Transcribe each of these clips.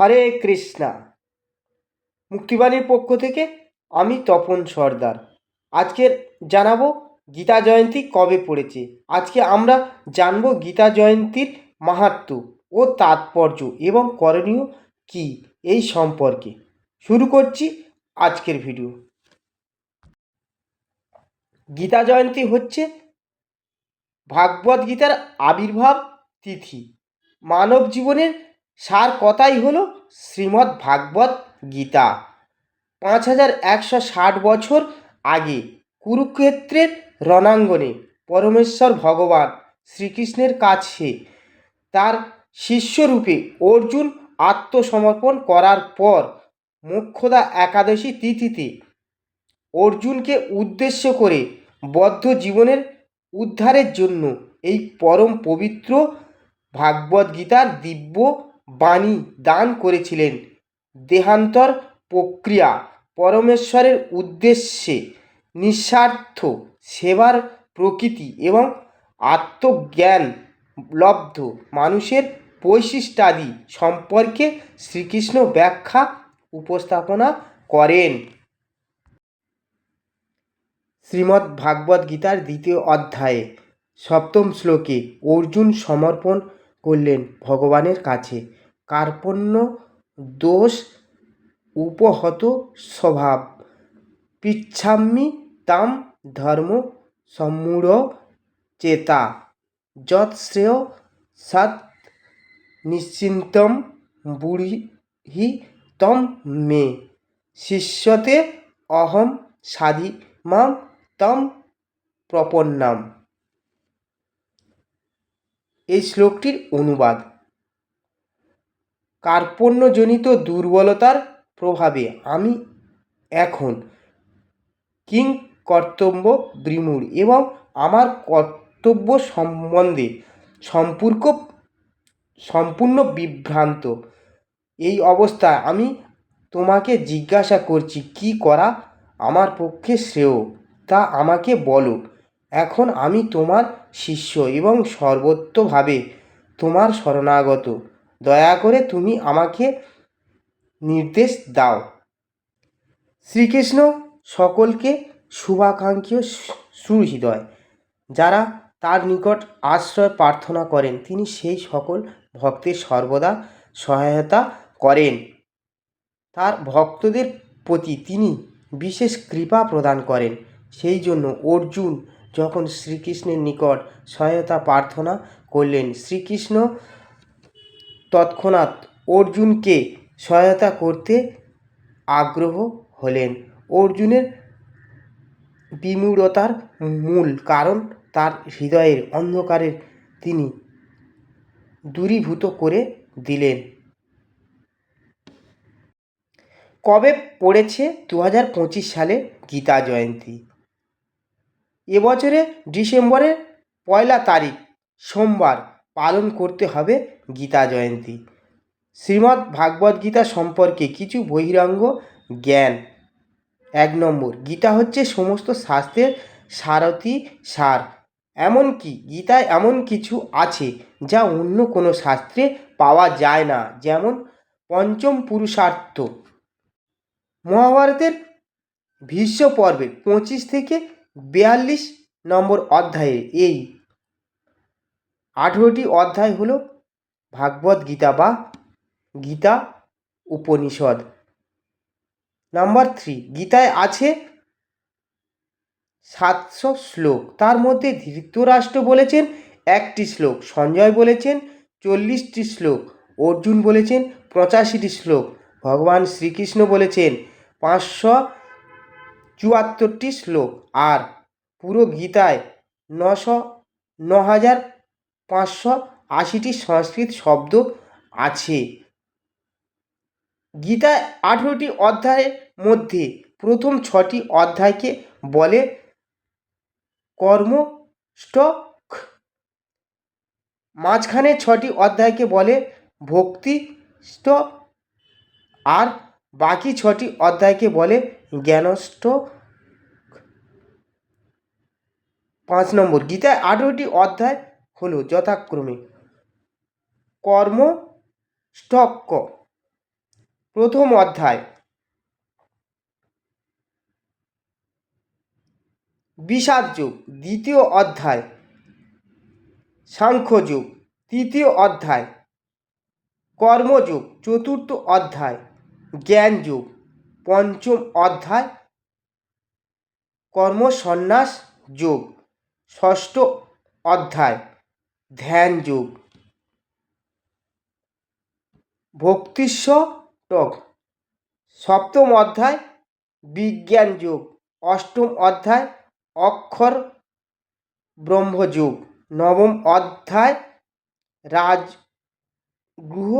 হরে কৃষ্ণা। মুক্তিবাণীর পক্ষ থেকে আমি তপন সর্দার। আজকের জানাব গীতা জয়ন্তী কবে পড়েছে? আজকে আমরা জানব গীতা জয়ন্তীর মাহাত্ম্য ও তাৎপর্য এবং করণীয় কি এই সম্পর্কে। শুরু করছি আজকের ভিডিও। গীতা জয়ন্তী হচ্ছে ভাগবত গীতার আবির্ভাব তিথি। মানব জীবনের সার কথাই হলো শ্রীমদ্ ভাগবত গীতা। পাঁচ হাজার একশো ষাট বছর আগে কুরুক্ষেত্রের রণাঙ্গনে পরমেশ্বর ভগবান শ্রীকৃষ্ণের কাছে তার শিষ্যরূপে অর্জুন আত্মসমর্পণ করার পর মোক্ষদা একাদশী তিথিতে অর্জুনকে উদ্দেশ্য করে বদ্ধ জীবনের উদ্ধারের জন্য এই পরম পবিত্র ভাগবত গীতার দিব্য বাণী দান করেছিলেন। দেহান্তর প্রক্রিয়া পরমেশ্বরের উদ্দেশ্যে নিঃস্বার্থ সেবার প্রকৃতি এবং আত্মজ্ঞান লব্ধ মানুষের বৈশিষ্ট্যাদি সম্পর্কে শ্রীকৃষ্ণ ব্যাখ্যা উপস্থাপনা করেন। শ্রীমদ্ ভাগবত গীতার দ্বিতীয় অধ্যায়ে সপ্তম শ্লোকে অর্জুন সমর্পণ করলেন ভগবানের কাছে। কার্পণ্য দোষ উপহত স্বভাব। পিচ্ছাম্মি তাম ধর্ম সম্মূঢ় চেতা। যৎশ্রেয় সৎ নিশ্চিন্তম বুড়ি তম মে। শিষ্যতে অহম সাধি মাম তম প্রপন্নাম। এই শ্লোকটির অনুবাদ। কার্পণ্যজনিত দুর্বলতার প্রভাবে আমি এখন কিং কর্তব্য বিমূঢ় এবং আমার কর্তব্য সম্বন্ধে সম্পর্ক, সম্পূর্ণ বিভ্রান্ত। এই অবস্থায় আমি তোমাকে জিজ্ঞাসা করছি, কি করা আমার পক্ষে শ্রেয়? তা আমাকে বলো। এখন আমি তোমার শিষ্য এবং সর্বত্রভাবে তোমার শরণাগত। দয়া করে তুমি আমাকে নির্দেশ দাও। শ্রীকৃষ্ণ সকলকে শুভাকাঙ্ক্ষী সুহৃদয়, যারা তার নিকট আশ্রয় প্রার্থনা করেন, তিনি সেই সকল ভক্তের সর্বদা সহায়তা করেন। তার ভক্তদের প্রতি তিনি বিশেষ কৃপা প্রদান করেন। সেই জন্য অর্জুন যখন শ্রীকৃষ্ণের নিকট সহায়তা প্রার্থনা করলেন, শ্রীকৃষ্ণ তৎক্ষণাৎ অর্জুনকে সহায়তা করতে আগ্রহ হলেন। অর্জুনের বিমূঢ়তার মূল কারণ তার হৃদয়ের অন্ধকারের তিনি দূরীভূত করে দিলেন। কবে পড়েছে? দু হাজার পঁচিশ সালে গীতা জয়ন্তী। এবছরে ডিসেম্বরের পয়লা তারিখ সোমবার পালন করতে হবে গীতা জয়ন্তী। শ্রীমদ্ ভাগবত গীতা সম্পর্কে কিছু বহিরাঙ্গ জ্ঞান। এক নম্বর, গীতা হচ্ছে সমস্ত শাস্ত্রের সারথি সার। এমনকি গীতায় এমন কিছু আছে যা অন্য কোনো শাস্ত্রে পাওয়া যায় না, যেমন পঞ্চম পুরুষার্থ। মহাভারতের ভীষ্ম পর্বে পঁচিশ থেকে বিয়াল্লিশ নম্বর অধ্যায়ে এই আঠেরোটি অধ্যায় হল ভাগবত গীতা বা গীতা উপনিষদ। নাম্বার থ্রি, গীতায় আছে সাতশো শ্লোক। তার মধ্যে ধৃতরাষ্ট্র বলেছেন একটি শ্লোক, সঞ্জয় বলেছেন চল্লিশটি শ্লোক, অর্জুন বলেছেন পঁচাশিটি শ্লোক, ভগবান শ্রীকৃষ্ণ বলেছেন পাঁচশো চুয়াত্তরটি শ্লোক আর পুরো গীতায় নশো ন হাজার পাঁচশো আশিটি সংস্কৃত শব্দ আছে। গীতায় আঠেরোটি অধ্যায়ের মধ্যে প্রথম ছটি অধ্যায়কে বলে কর্মষ্টক। মাঝখানে ছটি অধ্যায়কে বলে ভক্তি ভক্তিষ্ট। আর বাকি ছটি অধ্যায়কে বলে জ্ঞানষ্ট পাঁচ নম্বর, গীতায় আঠেরোটি অধ্যায় হলো যথাক্রমে। কর্ম স্টক প্রথম অধ্যায়। বিষাদ যুগ দ্বিতীয় অধ্যায়। সাংখ্যযুগ, তৃতীয় অধ্যায়। কর্মযুগ, চতুর্থ অধ্যায়। জ্ঞান যুগ পঞ্চম অধ্যায়, কর্মসন্ন্যাস যুগ, ষষ্ঠ অধ্যায়, ধ্যান যুগ। ভক্তিস্বটক সপ্তম অধ্যায়, বিজ্ঞান যুগ, অষ্টম অধ্যায়, অক্ষর ব্রহ্মযুগ নবম অধ্যায়, রাজগুহ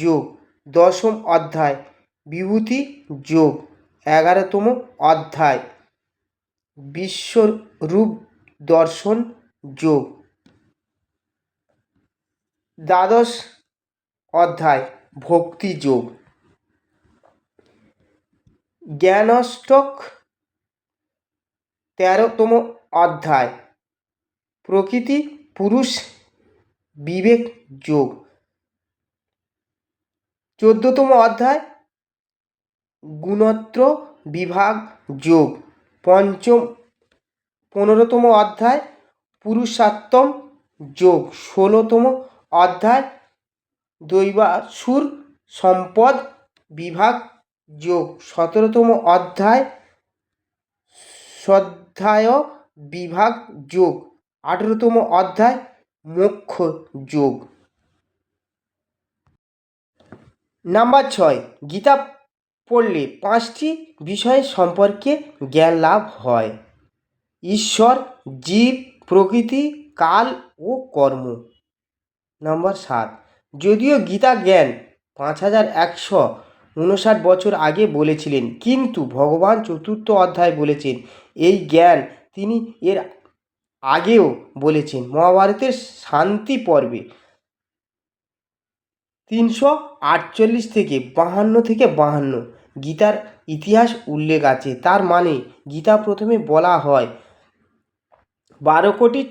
যুগ, দশম অধ্যায় বিভূতি যোগ, এগারোতম অধ্যায়। বিশ্বরূপ দর্শন যোগ। দ্বাদশ অধ্যায়, ভক্তি যোগ। জ্ঞানষ্টক, তেরোতম অধ্যায়। প্রকৃতি, পুরুষ, বিবেক যোগ। চোদ্দতম অধ্যায় গুণত্র বিভাগ যোগ। পঞ্চম, পনেরোতম অধ্যায়, পুরুষাত্তম যোগ। ষোলোতম অধ্যায়, দৈবাসুর সম্পদ বিভাগ যোগ। সতেরোতম অধ্যায় শ্রদ্ধায় বিভাগ যোগ। আঠেরোতম অধ্যায়, মোক্ষ যোগ। নাম্বার ছয়, গীতা পড়লে পাঁচটি বিষয় সম্পর্কে জ্ঞান লাভ হয়। ঈশ্বর, জীব, প্রকৃতি, কাল ও কর্ম। নম্বর সাত। যদিও গীতা জ্ঞান পাঁচ হাজার একশো উনষাট বছর আগে বলেছিলেন, কিন্তু ভগবান চতুর্থ অধ্যায় বলেছেন, এই জ্ঞান তিনি এর আগেও বলেছেন, মহাভারতের শান্তি পর্বে। তিনশো আটচল্লিশ থেকে বাহান্ন থেকে বাহান্ন। গীতার ইতিহাস উল্লেখ আছে। তার মানে গীতা প্রথমে বলা হয় বারো কোটি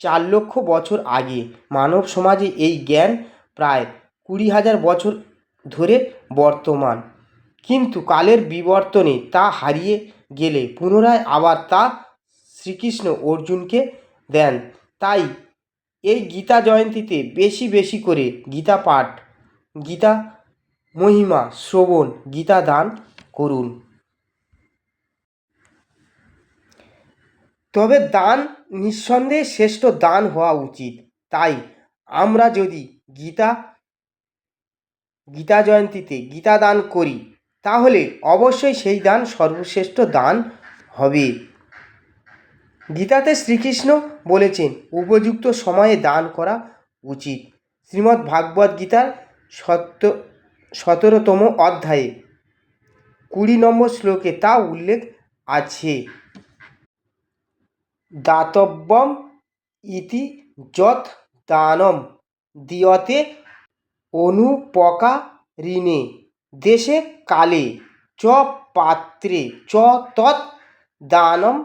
চার লক্ষ বছর আগে। মানব সমাজে এই জ্ঞান প্রায় কুড়ি হাজার বছর ধরে বর্তমান। কিন্তু কালের বিবর্তনে তা হারিয়ে গেলে পুনরায় আবার তা শ্রীকৃষ্ণ অর্জুনকে দেন। তাই এই গীতা জয়ন্তীতে বেশি বেশি করে গীতা পাঠ, গীতা মহিমা, শ্রবণ, গীতা দান করুন। তবে দান নিঃসন্দেহে শ্রেষ্ঠ দান হওয়া উচিত। তাই আমরা যদি গীতা গীতা জয়ন্তীতে গীতা দান করি, তাহলে অবশ্যই সেই দান সর্বশ্রেষ্ঠ দান হবে। গীতাতে শ্রীকৃষ্ণ বলেছেন, উপযুক্ত সময়ে দান করা উচিত। শ্রীমদ্ ভাগবত গীতার সত্য সতেরোতম অধ্যায়ে কুড়ি নম্বর শ্লোকে তা উল্লেখ আছে। দাতব্যম ইতি যৎ দানম দিয়তে অনুপকারিণে দেশে কালে চ পাত্রে চ তৎ দানম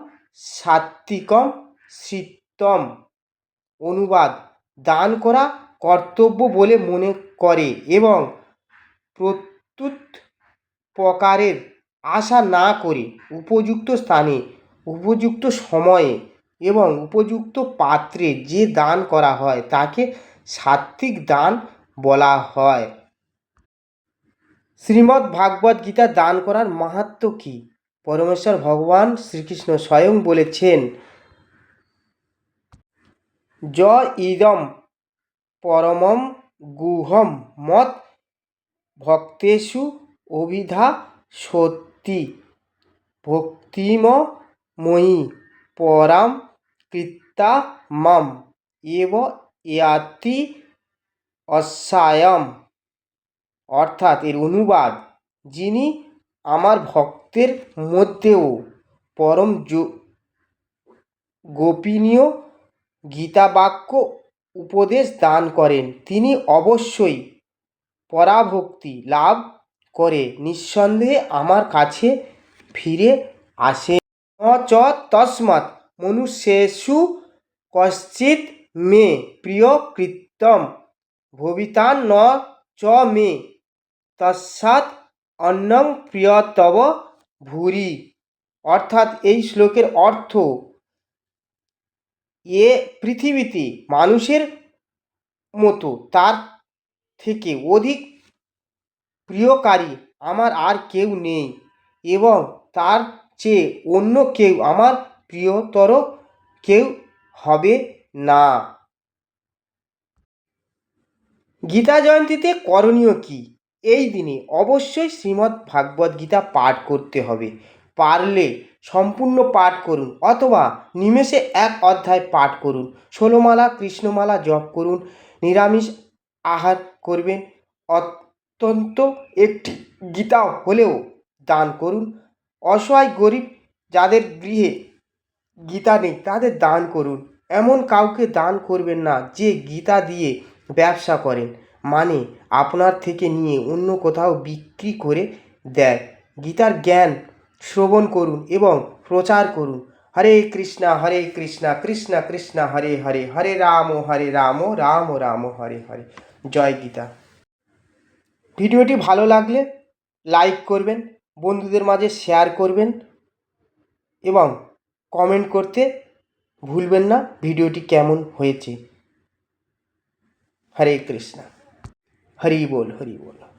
সাত্বিকম শ্রিতম অনুবাদ দান করা কর্তব্য বলে মনে করে এবং প্রত্যুত প্রকারের আশা না করে উপযুক্ত স্থানে, উপযুক্ত সময়ে এবং উপযুক্ত পাত্রে যে দান করা হয় তাকে সাত্বিক দান বলা হয়। শ্রীমদ্ ভাগবত গীতা দান করার মাহাত্ম্য কী? পরমেশ্বর ভগবান শ্রীকৃষ্ণ স্বয়ং বলেছেন, য ইদম পরমম গুহম মত ভক্তেষু অভিধা সত্যি। ভক্তিম ময়ি পরাম কৃত্তা মাম এব ইয়াতি অস্যায়ম অর্থাৎ এর অনুবাদ যিনি আমার ভক্তের মধ্যেও পরম গোপনীয় গীতাবাক্য উপদেশ দান করেন, তিনি অবশ্যই পরাভক্তি লাভ করে, নিঃসন্দেহে আমার কাছে ফিরে আসে। চ তস্মাৎ মনুষ্যেষু কশ্চিৎ মে প্রিয় কৃত্তম, ভবিতান ন চ মে তস্মাৎ অন্নং প্রিয়তব ভুরি। অর্থাৎ এই শ্লোকের অর্থ এ পৃথিবীতে মানুষের মতো, তার থেকে অধিক প্রিয়কারী আমার আর কেউ নেই এবং তার চেয়ে অন্য কেউ আমার প্রিয়তর কেউ হবে না। গীতা জয়ন্তীতে করণীয় কী? এই দিনে অবশ্যই শ্রীমদ্ ভাগবত গীতা পাঠ করতে হবে। পারলে সম্পূর্ণ পাঠ করুন অথবা নিমেষে এক অধ্যায় পাঠ করুন। ষোলোমালা, কৃষ্ণমালা জপ করুন, নিরামিষ আহার করবেন। অত্যন্ত একটি গীতা হলেও দান করুন। অসহায় গরিব যাদের গৃহে গীতা নেই, তাদের দান করুন। এমন কাউকে দান করবেন না যে গীতা দিয়ে ব্যবসা করেন। মানে আপনার থেকে নিয়ে অন্য কোথাও বিক্রি করে দেয়। গীতার জ্ঞান শ্রবণ করুন এবং প্রচার করুন। হরে কৃষ্ণা হরে কৃষ্ণা, কৃষ্ণ কৃষ্ণ, হরে হরে হরে রাম হরে রাম রাম রাম, হরে হরে। জয় গীতা। ভিডিওটি ভালো লাগলে লাইক করবেন, বন্ধুদের মাঝে শেয়ার করবেন এবং কমেন্ট করতে ভুলবেন না, ভিডিওটি কেমন হয়েছে। হরে কৃষ্ণ। হরি বল হরি বল।